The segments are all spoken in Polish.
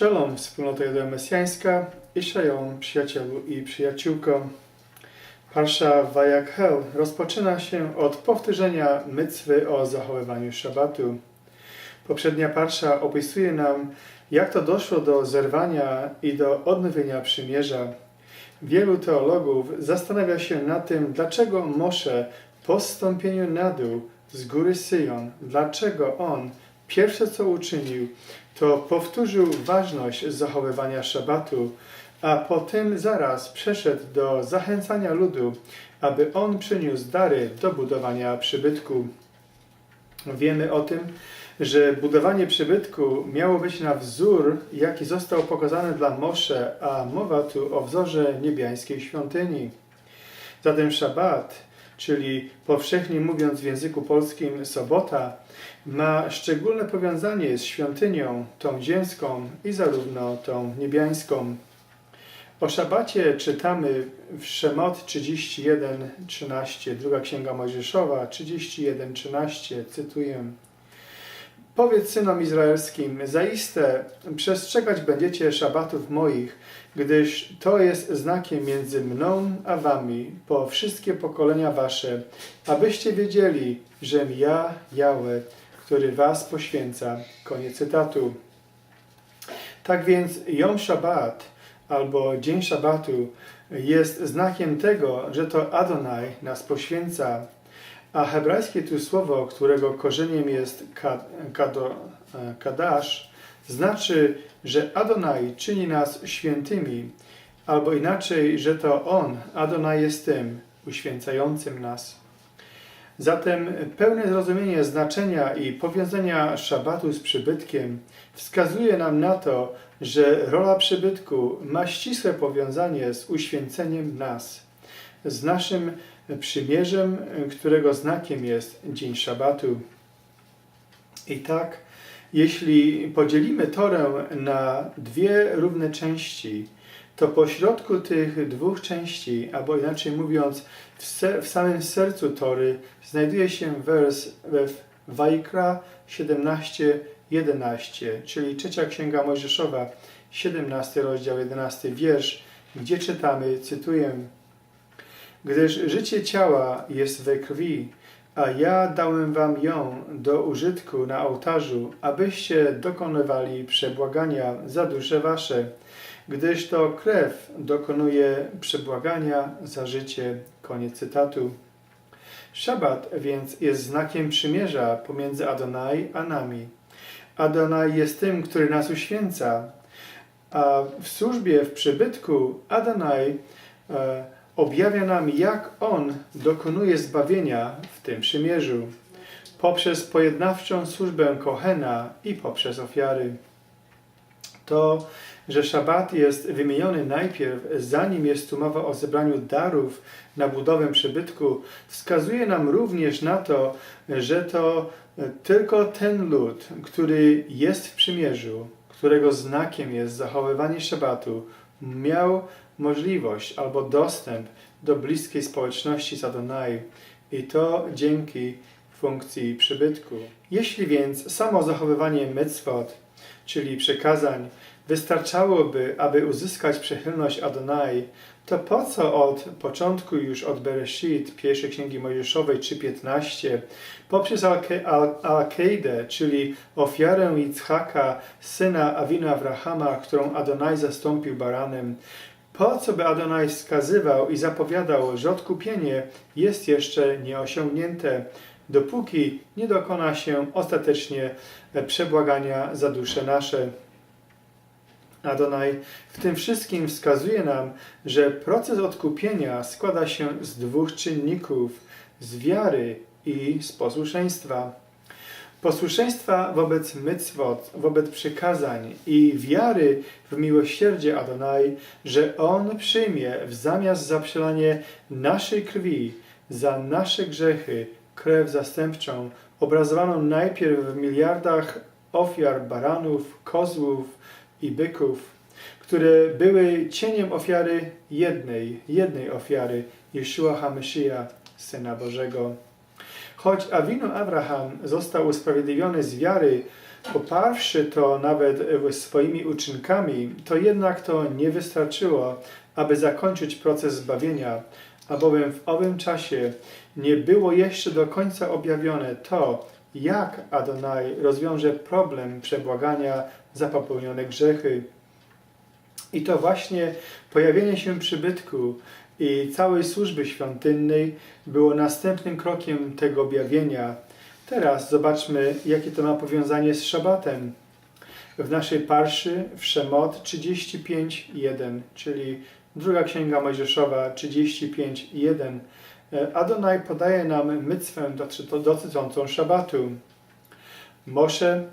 Shalom, wspólnota Joda Mesjańska i Shalom, przyjacielu i przyjaciółko. Parsza Vayakhel rozpoczyna się od powtórzenia mycwy o zachowywaniu szabatu. Poprzednia parsza opisuje nam, jak to doszło do zerwania i do odnowienia przymierza. Wielu teologów zastanawia się nad tym, dlaczego Mosze po zstąpieniu na dół z góry Syjon, dlaczego on pierwsze co uczynił, to powtórzył ważność zachowywania szabatu, a potem zaraz przeszedł do zachęcania ludu, aby on przyniósł dary do budowania przybytku. Wiemy o tym, że budowanie przybytku miało być na wzór, jaki został pokazany dla Mosze, a mowa tu o wzorze niebiańskiej świątyni. Zatem szabat, czyli powszechnie mówiąc w języku polskim sobota, ma szczególne powiązanie z świątynią, tą ziemską i zarówno tą niebiańską. O szabacie czytamy w Szemot 31:13, druga księga Mojżeszowa 31:13, cytuję. Powiedz synom izraelskim, zaiste przestrzegać będziecie szabatów moich, gdyż to jest znakiem między mną a wami po wszystkie pokolenia wasze, abyście wiedzieli, żem ja, Jahwe, który was poświęca. Koniec cytatu. Tak więc Jom Shabbat albo Dzień Szabatu jest znakiem tego, że to Adonai nas poświęca. A hebrajskie tu słowo, którego korzeniem jest kad, kado, kadash, znaczy, że Adonai czyni nas świętymi, albo inaczej, że to On, Adonai jest tym uświęcającym nas. Zatem pełne zrozumienie znaczenia i powiązania szabatu z przybytkiem wskazuje nam na to, że rola przybytku ma ścisłe powiązanie z uświęceniem nas, z naszym przymierzem, którego znakiem jest Dzień Szabatu. I tak, jeśli podzielimy Torę na dwie równe części, to pośrodku tych dwóch części, albo inaczej mówiąc, w, se, w samym sercu Tory znajduje się wers w Wajkra 17:11, czyli trzecia księga Mojżeszowa, 17 rozdział, 11 wiersz, gdzie czytamy, cytuję: Gdyż życie ciała jest we krwi, a ja dałem wam ją do użytku na ołtarzu, abyście dokonywali przebłagania za dusze wasze, gdyż to krew dokonuje przebłagania za życie. Koniec cytatu. Szabat więc jest znakiem przymierza pomiędzy Adonai a nami. Adonai jest tym, który nas uświęca, a w służbie, w przybytku Adonai e, objawia nam, jak On dokonuje zbawienia w tym przymierzu, poprzez pojednawczą służbę Kohena i poprzez ofiary. To, że szabat jest wymieniony najpierw, zanim jest tu mowa o zebraniu darów na budowę przybytku, wskazuje nam również na to, że to tylko ten lud, który jest w przymierzu, którego znakiem jest zachowywanie szabatu, miał możliwość albo dostęp do bliskiej społeczności z Adonai i to dzięki funkcji przybytku. Jeśli więc samo zachowywanie mitzvot, czyli przekazań, wystarczałoby, aby uzyskać przychylność Adonai, to po co od początku już od Bereshit, pierwszej księgi Mojżeszowej 3.15, poprzez Al-Keidę, czyli ofiarę Yitzhaka, syna Awina Abrahama, którą Adonai zastąpił baranem, po co by Adonai wskazywał i zapowiadał, że odkupienie jest jeszcze nieosiągnięte, dopóki nie dokona się ostatecznie przebłagania za dusze nasze. Adonai w tym wszystkim wskazuje nam, że proces odkupienia składa się z dwóch czynników: z wiary i z posłuszeństwa. Posłuszeństwa wobec mycwot, wobec przykazań i wiary w miłosierdzie Adonai, że On przyjmie w zamiast za przelanie naszej krwi za nasze grzechy krew zastępczą, obrazowaną najpierw w miliardach ofiar baranów, kozłów, i byków, które były cieniem ofiary jednej, jednej ofiary, Jeszua HaMashiach, Syna Bożego. Choć Awinu Abraham został usprawiedliwiony z wiary, poparwszy to nawet swoimi uczynkami, to jednak to nie wystarczyło, aby zakończyć proces zbawienia, albowiem w owym czasie nie było jeszcze do końca objawione to, jak Adonai rozwiąże problem przebłagania za popełnione grzechy. I to właśnie pojawienie się przybytku i całej służby świątynnej było następnym krokiem tego objawienia. Teraz zobaczmy, jakie to ma powiązanie z szabatem. W naszej parszy w Szemot 35.1, czyli druga księga Mojżeszowa 35.1, Adonai podaje nam mycwę dotyczącą szabatu. Mosze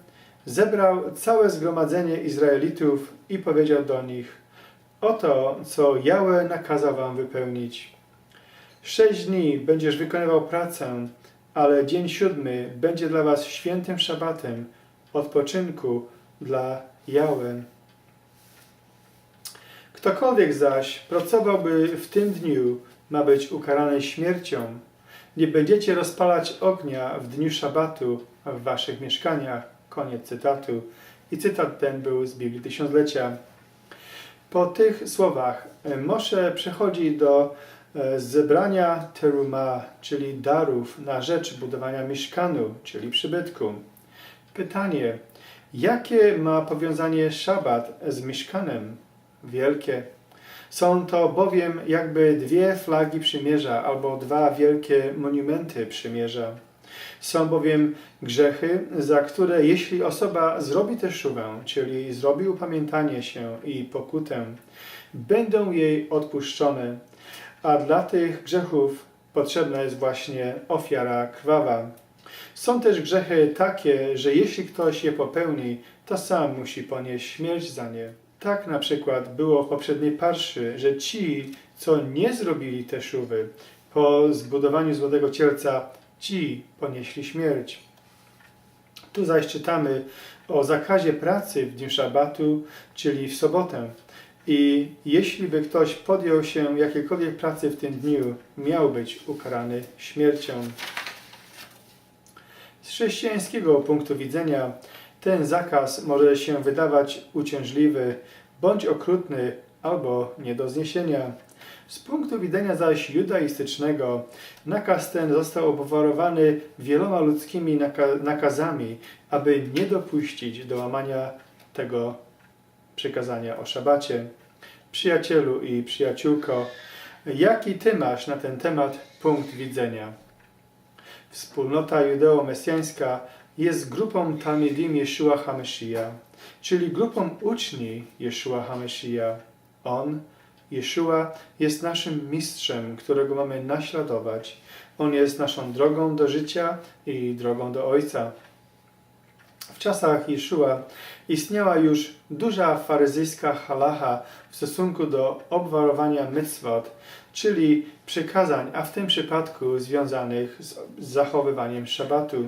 zebrał całe zgromadzenie Izraelitów i powiedział do nich, oto co Jałę nakazał wam wypełnić. Sześć dni będziesz wykonywał pracę, ale dzień siódmy będzie dla was świętym szabatem, odpoczynku dla Jałę. Ktokolwiek zaś pracowałby w tym dniu, ma być ukarany śmiercią. Nie będziecie rozpalać ognia w dniu szabatu w waszych mieszkaniach. Koniec cytatu. I cytat ten był z Biblii Tysiąclecia. Po tych słowach Mosze przechodzi do e, zebrania teruma, czyli darów na rzecz budowania mieszkanu, czyli przybytku. Pytanie, jakie ma powiązanie szabat z mieszkanem? Wielkie. Są to bowiem jakby dwie flagi przymierza albo dwa wielkie monumenty przymierza. Są bowiem grzechy, za które jeśli osoba zrobi tę szubę, czyli zrobi upamiętanie się i pokutę, będą jej odpuszczone, a dla tych grzechów potrzebna jest właśnie ofiara krwawa. Są też grzechy takie, że jeśli ktoś je popełni, to sam musi ponieść śmierć za nie. Tak na przykład było w poprzedniej parszy, że ci, co nie zrobili te szuwy, po zbudowaniu złotego cielca, ci ponieśli śmierć. Tu zaś czytamy o zakazie pracy w dniu szabatu, czyli w sobotę. I jeśli by ktoś podjął się jakiejkolwiek pracy w tym dniu, miał być ukarany śmiercią. Z chrześcijańskiego punktu widzenia ten zakaz może się wydawać uciążliwy, bądź okrutny, albo nie do zniesienia. Z punktu widzenia zaś judaistycznego, nakaz ten został obwarowany wieloma ludzkimi naka nakazami, aby nie dopuścić do łamania tego przykazania o szabacie. Przyjacielu i przyjaciółko, jaki ty masz na ten temat punkt widzenia? Wspólnota judeo-mesjańska jest grupą Talmidim Yeshua HaMashiach, czyli grupą uczni Yeshua HaMashiach. On, Yeshua, jest naszym mistrzem, którego mamy naśladować. On jest naszą drogą do życia i drogą do Ojca. W czasach Jeszua istniała już duża faryzyjska halacha w stosunku do obwarowania mitzvot, czyli przykazań, a w tym przypadku związanych z zachowywaniem szabatu.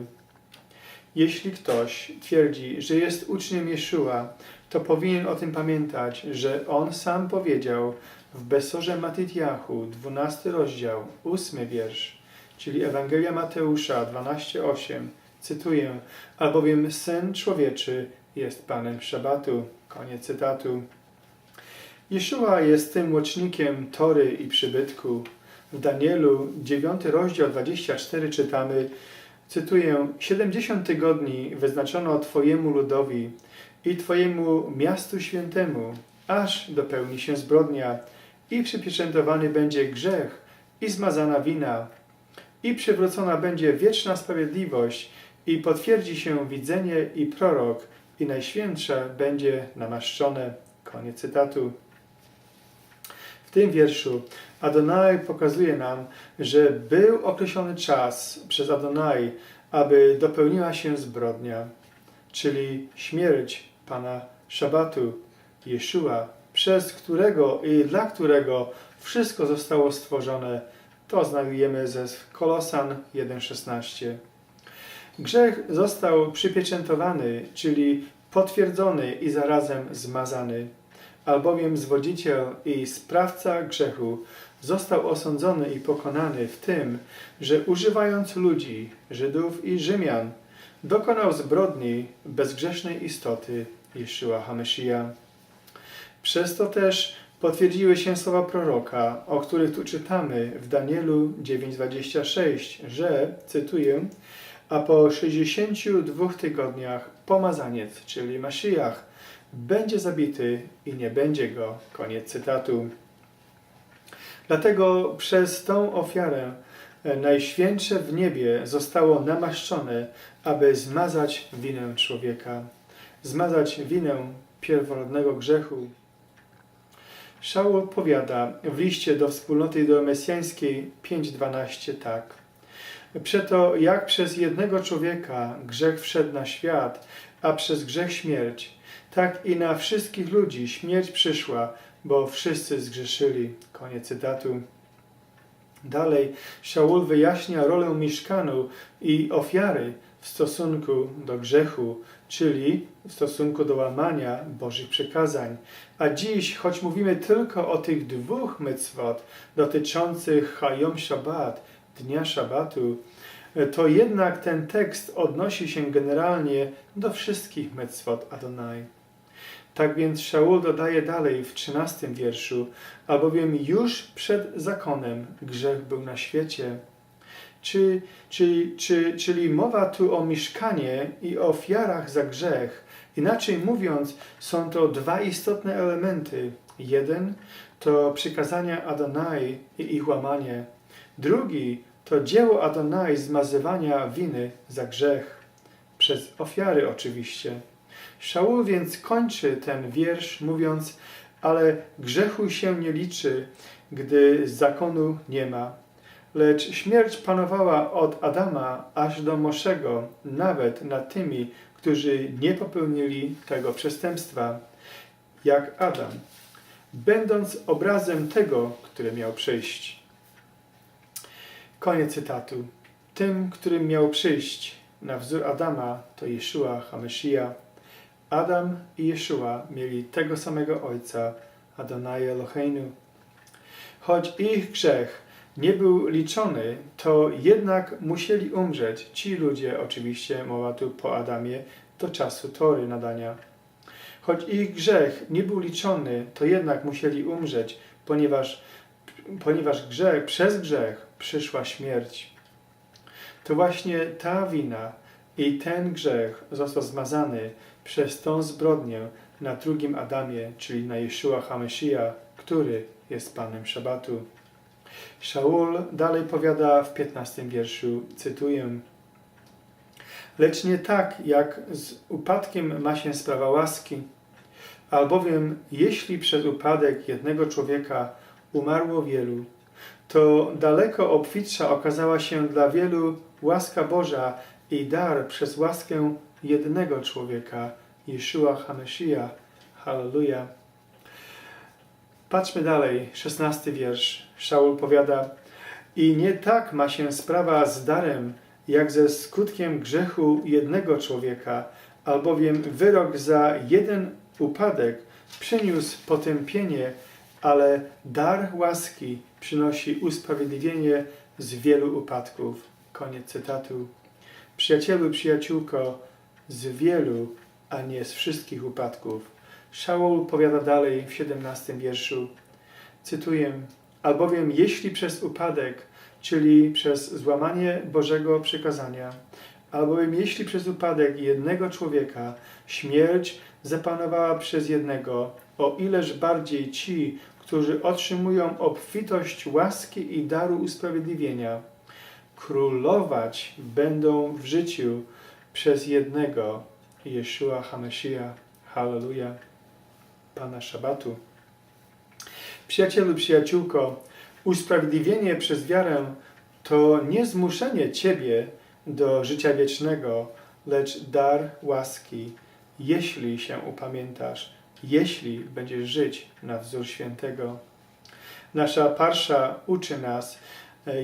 Jeśli ktoś twierdzi, że jest uczniem Jeszua, to powinien o tym pamiętać, że on sam powiedział w Besorze Matityahu, 12 rozdział, 8 wiersz, czyli Ewangelia Mateusza 12:8, cytuję, albowiem Syn Człowieczy jest Panem Szabatu. Koniec cytatu. Jeszua jest tym łocznikiem tory i przybytku. W Danielu 9 rozdział 24 czytamy, cytuję, 70 tygodni wyznaczono Twojemu ludowi i Twojemu miastu świętemu, aż dopełni się zbrodnia i przypieczętowany będzie grzech i zmazana wina i przywrócona będzie wieczna sprawiedliwość i potwierdzi się widzenie i prorok i Najświętsze będzie namaszczone. Koniec cytatu. W tym wierszu Adonai pokazuje nam, że był określony czas przez Adonai, aby dopełniła się zbrodnia, czyli śmierć Pana Szabatu, Jeszua, przez którego i dla którego wszystko zostało stworzone. To znajdujemy ze Kolosan 1,16. Grzech został przypieczętowany, czyli potwierdzony i zarazem zmazany albowiem zwodziciel i sprawca grzechu został osądzony i pokonany w tym, że używając ludzi, Żydów i Rzymian, dokonał zbrodni bezgrzesznej istoty Jeszua Hamesija. Przez to też potwierdziły się słowa proroka, o których tu czytamy w Danielu 9:26, że, cytuję, a po 62 tygodniach pomazaniec, czyli Maszyjach, będzie zabity i nie będzie go. Koniec cytatu. Dlatego przez tą ofiarę e, Najświętsze w niebie zostało namaszczone, aby zmazać winę człowieka, zmazać winę pierworodnego grzechu. Szaul powiada w liście do wspólnoty do Mesjańskiej 5.12 tak. Przeto jak przez jednego człowieka grzech wszedł na świat, a przez grzech śmierć, tak i na wszystkich ludzi śmierć przyszła, bo wszyscy zgrzeszyli. Koniec cytatu. Dalej Szaul wyjaśnia rolę mieszkanu i ofiary w stosunku do grzechu, czyli w stosunku do łamania Bożych przykazań. A dziś, choć mówimy tylko o tych dwóch mitzvot dotyczących Hayom Shabbat, dnia Szabatu, to jednak ten tekst odnosi się generalnie do wszystkich mitzvot Adonai. Tak więc Szaul dodaje dalej w trzynastym wierszu, albowiem już przed zakonem grzech był na świecie. Czy, czy, czy, czyli mowa tu o mieszkanie i ofiarach za grzech. Inaczej mówiąc, są to dwa istotne elementy. Jeden to przykazania Adonai i ich łamanie. Drugi to dzieło Adonai zmazywania winy za grzech. Przez ofiary oczywiście. Szaul więc kończy ten wiersz mówiąc, ale grzechu się nie liczy, gdy zakonu nie ma. Lecz śmierć panowała od Adama aż do Moszego, nawet nad tymi, którzy nie popełnili tego przestępstwa, jak Adam, będąc obrazem tego, który miał przyjść. Koniec cytatu. Tym, którym miał przyjść na wzór Adama, to Jeszua HaMashiach. Adam i Jeszua mieli tego samego ojca, Adonai Eloheinu. Choć ich grzech nie był liczony, to jednak musieli umrzeć. Ci ludzie, oczywiście, mowa tu po Adamie, do czasu Tory nadania. Choć ich grzech nie był liczony, to jednak musieli umrzeć, ponieważ, ponieważ grzech, przez grzech przyszła śmierć. To właśnie ta wina i ten grzech został zmazany przez tą zbrodnię na drugim Adamie, czyli na Jeszua HaMashiach, który jest Panem Szabatu. Szaul dalej powiada w 15 wierszu, cytuję, Lecz nie tak, jak z upadkiem ma się sprawa łaski, albowiem jeśli przez upadek jednego człowieka umarło wielu, to daleko obfitsza okazała się dla wielu łaska Boża i dar przez łaskę jednego człowieka, Jeszua HaMashiach. Halleluja. Patrzmy dalej, szesnasty wiersz. Szaul powiada, i nie tak ma się sprawa z darem, jak ze skutkiem grzechu jednego człowieka, albowiem wyrok za jeden upadek przyniósł potępienie, ale dar łaski przynosi usprawiedliwienie z wielu upadków. Koniec cytatu. Przyjacielu, przyjaciółko, z wielu, a nie z wszystkich upadków. Szaul powiada dalej w 17 wierszu, cytuję, albowiem jeśli przez upadek, czyli przez złamanie Bożego przykazania, albowiem jeśli przez upadek jednego człowieka śmierć zapanowała przez jednego, o ileż bardziej ci, którzy otrzymują obfitość łaski i daru usprawiedliwienia, królować będą w życiu przez jednego, Jeszua HaMashiach. Hallelujah. Pana Szabatu. Przyjacielu, przyjaciółko, usprawiedliwienie przez wiarę to nie zmuszenie Ciebie do życia wiecznego, lecz dar łaski, jeśli się upamiętasz, jeśli będziesz żyć na wzór świętego. Nasza parsza uczy nas,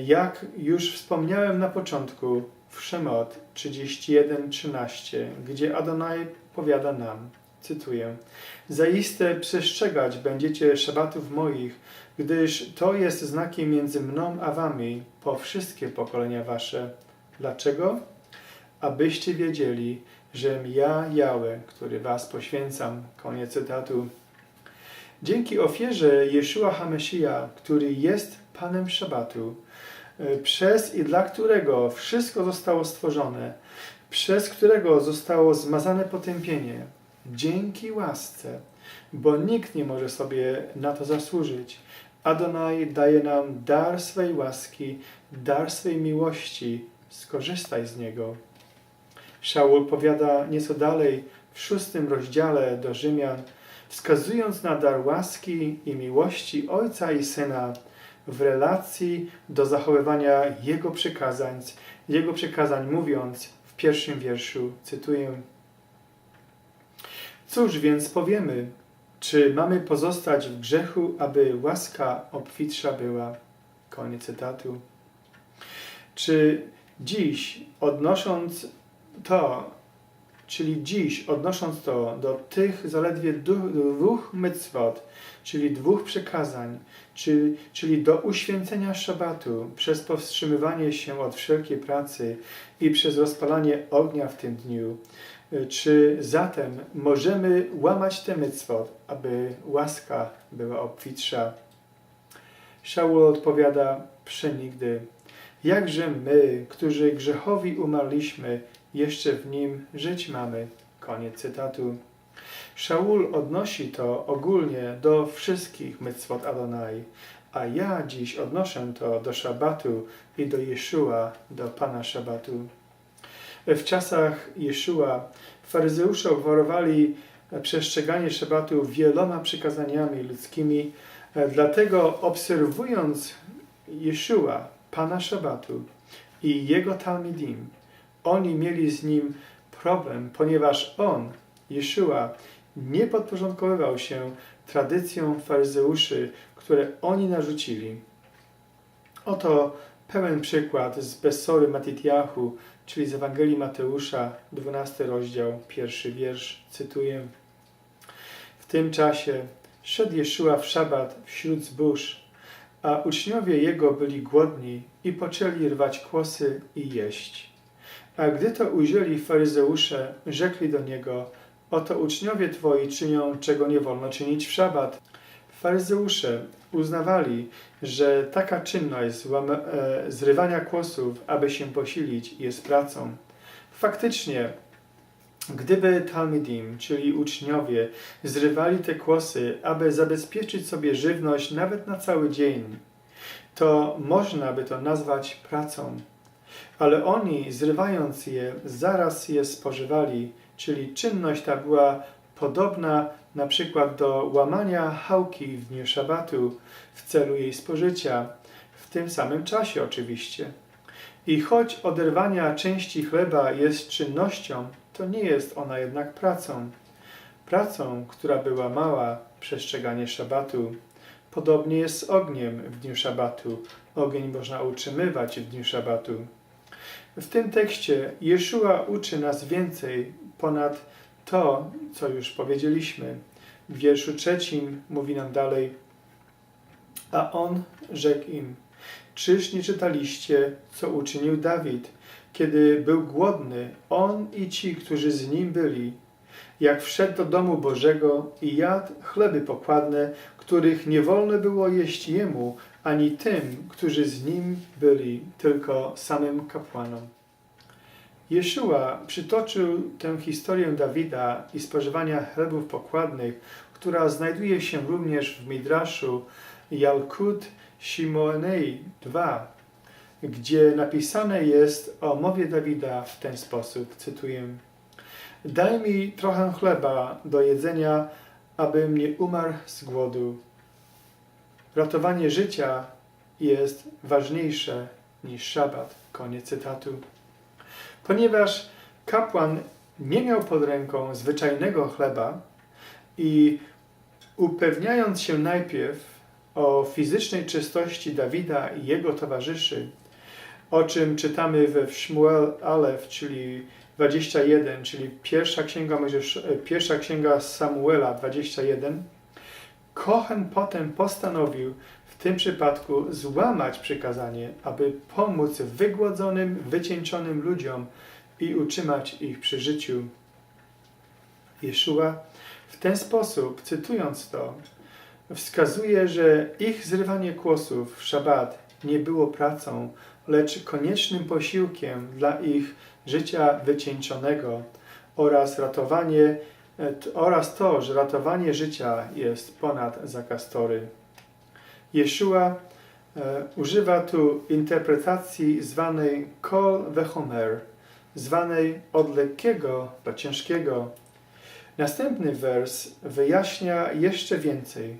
jak już wspomniałem na początku, w Szemot 31:13, gdzie Adonai powiada nam, cytuję, Zaiste przestrzegać będziecie szabatów moich, gdyż to jest znakiem między mną a wami po wszystkie pokolenia wasze. Dlaczego? Abyście wiedzieli, żem ja Jałe, który was poświęcam. Koniec cytatu. Dzięki ofierze Jeszua Hamesija, który jest Panem Szabatu, e, przez i dla którego wszystko zostało stworzone, przez którego zostało zmazane potępienie, dzięki łasce, bo nikt nie może sobie na to zasłużyć. Adonai daje nam dar swej łaski, dar swej miłości. Skorzystaj z niego. Szaul powiada nieco dalej w szóstym rozdziale do Rzymian, wskazując na dar łaski i miłości Ojca i Syna w relacji do zachowywania Jego przykazań, Jego przykazań mówiąc w pierwszym wierszu, cytuję Cóż więc powiemy? Czy mamy pozostać w grzechu, aby łaska obfitsza była? Koniec cytatu. Czy dziś, odnosząc to, czyli dziś, odnosząc to do tych zaledwie dwóch mitzvot, czyli dwóch przekazań, czyli, czyli do uświęcenia szabatu przez powstrzymywanie się od wszelkiej pracy i przez rozpalanie ognia w tym dniu, czy zatem możemy łamać te mitzvot, aby łaska była obfitsza? Shaul odpowiada, przenigdy. Jakże my, którzy grzechowi umarliśmy, jeszcze w nim żyć mamy. Koniec cytatu. Shaul odnosi to ogólnie do wszystkich mitzvot Adonai, a ja dziś odnoszę to do szabatu i do Jeszua, do Pana szabatu. W czasach Jeszua faryzeusze obwarowali przestrzeganie szabatu wieloma przykazaniami ludzkimi, dlatego obserwując Jeszua, Pana szabatu i jego Talmidim, oni mieli z nim problem, ponieważ on, Jeszua, nie podporządkowywał się tradycjom faryzeuszy, które oni narzucili. Oto pełen przykład z Besory Matityahu, czyli z Ewangelii Mateusza, 12 rozdział, pierwszy wiersz, cytuję. W tym czasie szedł Jeszua w szabat wśród zbóż, a uczniowie jego byli głodni i poczęli rwać kłosy i jeść. A gdy to ujrzeli faryzeusze, rzekli do niego, oto uczniowie twoi czynią, czego nie wolno czynić w szabat. Faryzeusze uznawali, że taka czynność e, zrywania kłosów, aby się posilić, jest pracą. Faktycznie, gdyby Talmidim, czyli uczniowie, zrywali te kłosy, aby zabezpieczyć sobie żywność nawet na cały dzień, to można by to nazwać pracą. Ale oni, zrywając je, zaraz je spożywali, czyli czynność ta była podobna na przykład do łamania chałki w dniu szabatu w celu jej spożycia, w tym samym czasie oczywiście. I choć oderwania części chleba jest czynnością, to nie jest ona jednak pracą. Pracą, która była mała, przestrzeganie szabatu. Podobnie jest z ogniem w dniu szabatu. Ogień można utrzymywać w dniu szabatu. W tym tekście Jeszua uczy nas więcej ponad to, co już powiedzieliśmy. W wierszu trzecim mówi nam dalej, a on rzekł im, czyż nie czytaliście, co uczynił Dawid, kiedy był głodny, on i ci, którzy z nim byli, jak wszedł do domu Bożego i jadł chleby pokładne, których nie wolno było jeść jemu, ani tym, którzy z nim byli, tylko samym kapłanom. Jeszua przytoczył tę historię Dawida i spożywania chlebów pokładnych, która znajduje się również w Midraszu Jalkut Shimonei 2, gdzie napisane jest o mowie Dawida w ten sposób, cytuję Daj mi trochę chleba do jedzenia, abym nie umarł z głodu. Ratowanie życia jest ważniejsze niż szabat. Koniec cytatu. Ponieważ kapłan nie miał pod ręką zwyczajnego chleba i upewniając się najpierw o fizycznej czystości Dawida i jego towarzyszy, o czym czytamy we Shmuel Alef, czyli 21, czyli pierwsza księga, Mojżesz, e, pierwsza księga Samuela 21, Kohen potem postanowił tym przypadku złamać przykazanie, aby pomóc wygłodzonym, wycieńczonym ludziom i utrzymać ich przy życiu. Jeszua w ten sposób, cytując to, wskazuje, że ich zrywanie kłosów w szabat nie było pracą, lecz koniecznym posiłkiem dla ich życia wycieńczonego oraz ratowanie e, oraz to, że ratowanie życia jest ponad zakaz tory. Jeszua e, używa tu interpretacji zwanej kol vechomer, zwanej od lekkiego do ciężkiego. Następny wers wyjaśnia jeszcze więcej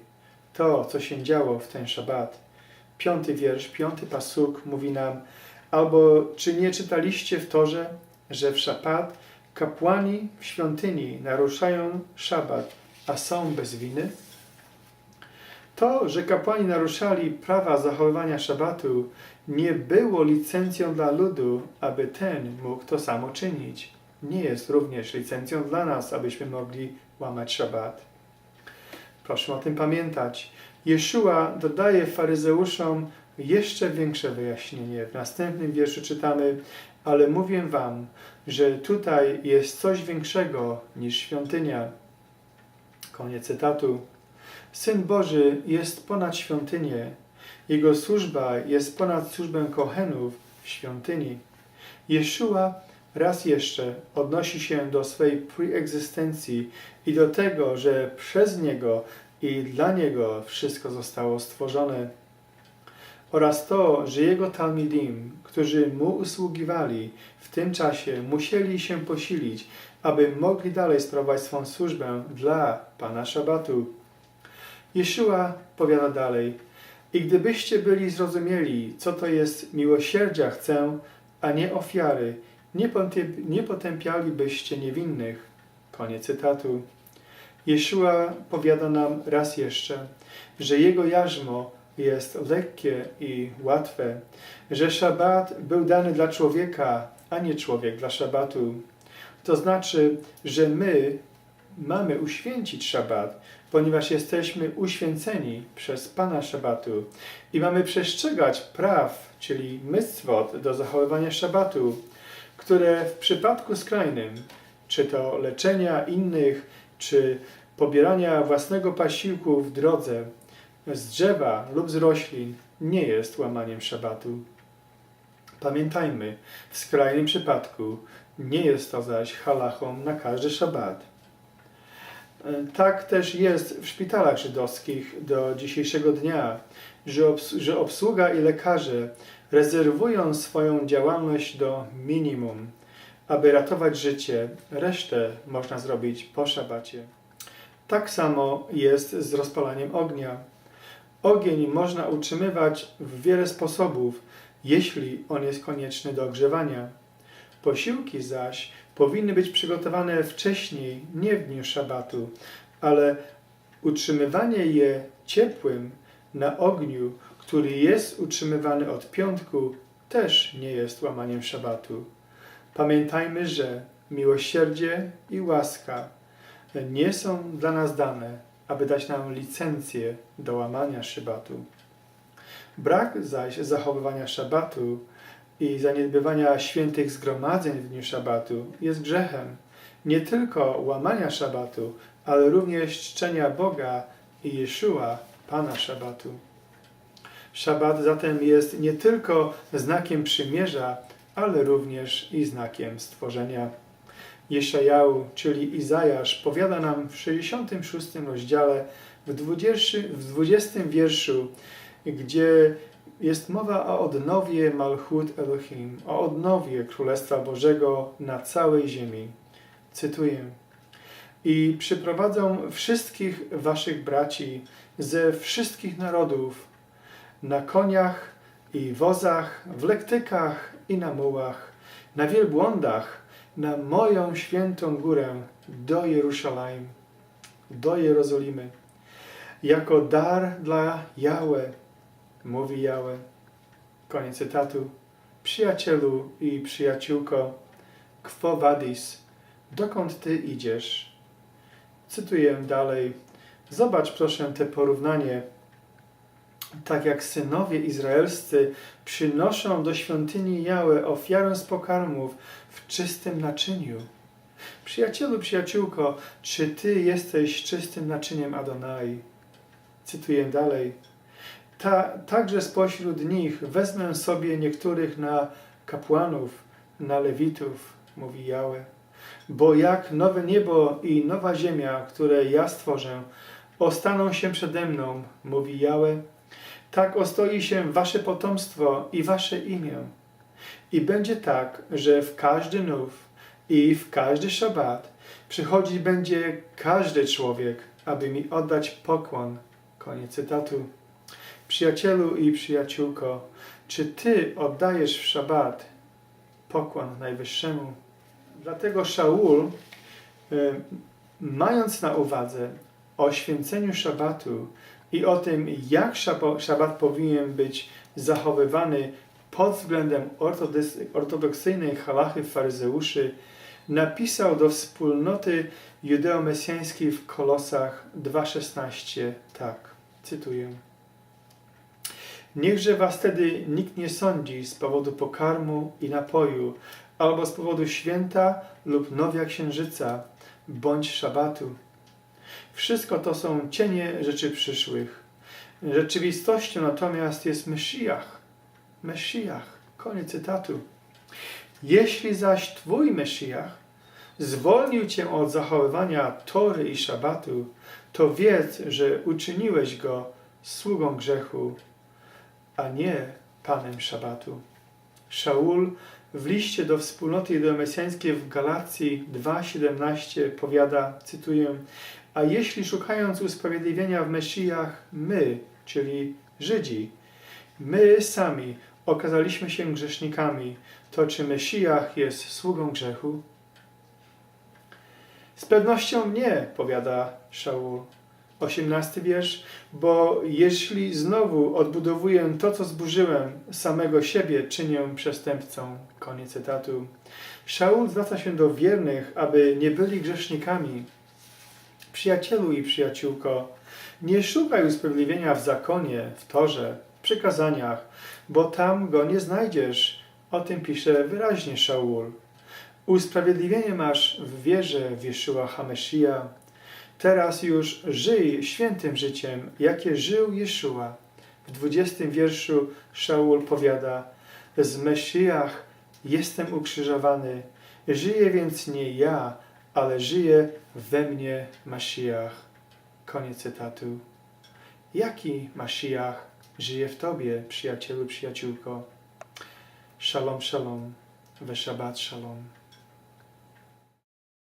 to, co się działo w ten szabat. Piąty wiersz, piąty pasuk mówi nam Albo czy nie czytaliście w Torze, że w szabat kapłani w świątyni naruszają szabat, a są bez winy? To, że kapłani naruszali prawa zachowywania szabatu, nie było licencją dla ludu, aby ten mógł to samo czynić. Nie jest również licencją dla nas, abyśmy mogli łamać szabat. Proszę o tym pamiętać. Jeszua dodaje faryzeuszom jeszcze większe wyjaśnienie. W następnym wierszu czytamy: Ale mówię wam, że tutaj jest coś większego niż świątynia. Koniec cytatu. Syn Boży jest ponad świątynię. Jego służba jest ponad służbę kochenów w świątyni. Jeszua raz jeszcze odnosi się do swej preegzystencji i do tego, że przez Niego i dla Niego wszystko zostało stworzone. Oraz to, że Jego Talmidim, którzy Mu usługiwali, w tym czasie musieli się posilić, aby mogli dalej sprawować swą służbę dla Pana Szabatu. Jeszua powiada dalej, i gdybyście byli zrozumieli, co to jest miłosierdzia chcę, a nie ofiary, nie, potęp- nie potępialibyście niewinnych. Koniec cytatu. Jeszua powiada nam raz jeszcze, że jego jarzmo jest lekkie i łatwe, że szabat był dany dla człowieka, a nie człowiek dla szabatu. To znaczy, że my mamy uświęcić szabat, ponieważ jesteśmy uświęceni przez Pana szabatu i mamy przestrzegać praw, czyli mitzvot do zachowywania szabatu, które w przypadku skrajnym, czy to leczenia innych, czy pobierania własnego posiłku w drodze, z drzewa lub z roślin nie jest łamaniem szabatu. Pamiętajmy, w skrajnym przypadku nie jest to zaś halachą na każdy szabat. Tak też jest w szpitalach żydowskich do dzisiejszego dnia, że obsługa i lekarze rezerwują swoją działalność do minimum, aby ratować życie. Resztę można zrobić po szabacie. Tak samo jest z rozpalaniem ognia. Ogień można utrzymywać w wiele sposobów, jeśli on jest konieczny do ogrzewania. Posiłki zaś powinny być przygotowane wcześniej, nie w dniu szabatu, ale utrzymywanie je ciepłym na ogniu, który jest utrzymywany od piątku, też nie jest łamaniem szabatu. Pamiętajmy, że miłosierdzie i łaska nie są dla nas dane, aby dać nam licencję do łamania szabatu. Brak zaś zachowywania szabatu i zaniedbywania świętych zgromadzeń w dniu szabatu jest grzechem nie tylko łamania szabatu, ale również czczenia Boga i Jeszua, Pana szabatu. Szabat zatem jest nie tylko znakiem przymierza, ale również i znakiem stworzenia. Jeszajał, czyli Izajasz, powiada nam w 66 rozdziale, w 20, w 20 wierszu, gdzie jest mowa o odnowie Malchut Elohim, o odnowie Królestwa Bożego na całej ziemi. Cytuję. I przyprowadzą wszystkich waszych braci ze wszystkich narodów na koniach i wozach, w lektykach i na mułach, na wielbłądach, na moją świętą górę do Jerusalem, do Jerozolimy, jako dar dla Jahwe, mówi Jahwe. Koniec cytatu. Przyjacielu i przyjaciółko, quo vadis? Dokąd ty idziesz? Cytuję dalej. Zobacz proszę te porównanie. Tak jak synowie izraelscy przynoszą do świątyni Jałę ofiarę z pokarmów w czystym naczyniu. Przyjacielu, przyjaciółko, czy ty jesteś czystym naczyniem Adonai? Cytuję dalej. Ta, także spośród nich wezmę sobie niektórych na kapłanów, na lewitów, mówi Jałę. Bo jak nowe niebo i nowa ziemia, które ja stworzę, ostaną się przede mną, mówi Jałę, tak ostoi się wasze potomstwo i wasze imię. I będzie tak, że w każdy nów i w każdy szabat przychodzić będzie każdy człowiek, aby mi oddać pokłon. Koniec cytatu. Przyjacielu i przyjaciółko, czy ty oddajesz w szabat pokłon Najwyższemu? Dlatego Szaul, y, mając na uwadze o święceniu szabatu i o tym, jak szabat powinien być zachowywany pod względem ortodoksyjnej halachy faryzeuszy, napisał do wspólnoty judeo-mesjańskiej w Kolosach 2,16 tak, cytuję. Niechże was wtedy nikt nie sądzi z powodu pokarmu i napoju, albo z powodu święta lub nowia księżyca, bądź szabatu. Wszystko to są cienie rzeczy przyszłych. Rzeczywistością natomiast jest Mesjach. Mesjach. Koniec cytatu. Jeśli zaś Twój Mesjach zwolnił Cię od zachowywania Tory i Szabatu, to wiedz, że uczyniłeś Go sługą grzechu, a nie Panem Szabatu. Szaul w liście do wspólnoty judeomesjańskiej w Galacji 2,17 powiada, cytuję, a jeśli szukając usprawiedliwienia w Mesjach, my, czyli Żydzi, my sami okazaliśmy się grzesznikami, to czy Mesjach jest sługą grzechu? Z pewnością nie, powiada Szaul. 18 wiersz, bo jeśli znowu odbudowuję to, co zburzyłem, samego siebie czynię przestępcą. Koniec cytatu. Szaul zwraca się do wiernych, aby nie byli grzesznikami. Przyjacielu i przyjaciółko, nie szukaj usprawiedliwienia w zakonie, w torze, w przykazaniach, bo tam go nie znajdziesz. O tym pisze wyraźnie Szaul. Usprawiedliwienie masz w wierze w Jeszua. Teraz już żyj świętym życiem, jakie żył Jeszua. W 20 wierszu Szaul powiada, z Mesjach jestem ukrzyżowany, żyję więc nie ja, ale żyje we mnie Mashiach. Koniec cytatu. Jaki Mashiach żyje w Tobie, przyjacielu, przyjaciółko? Shalom, shalom, we Shabbat shalom.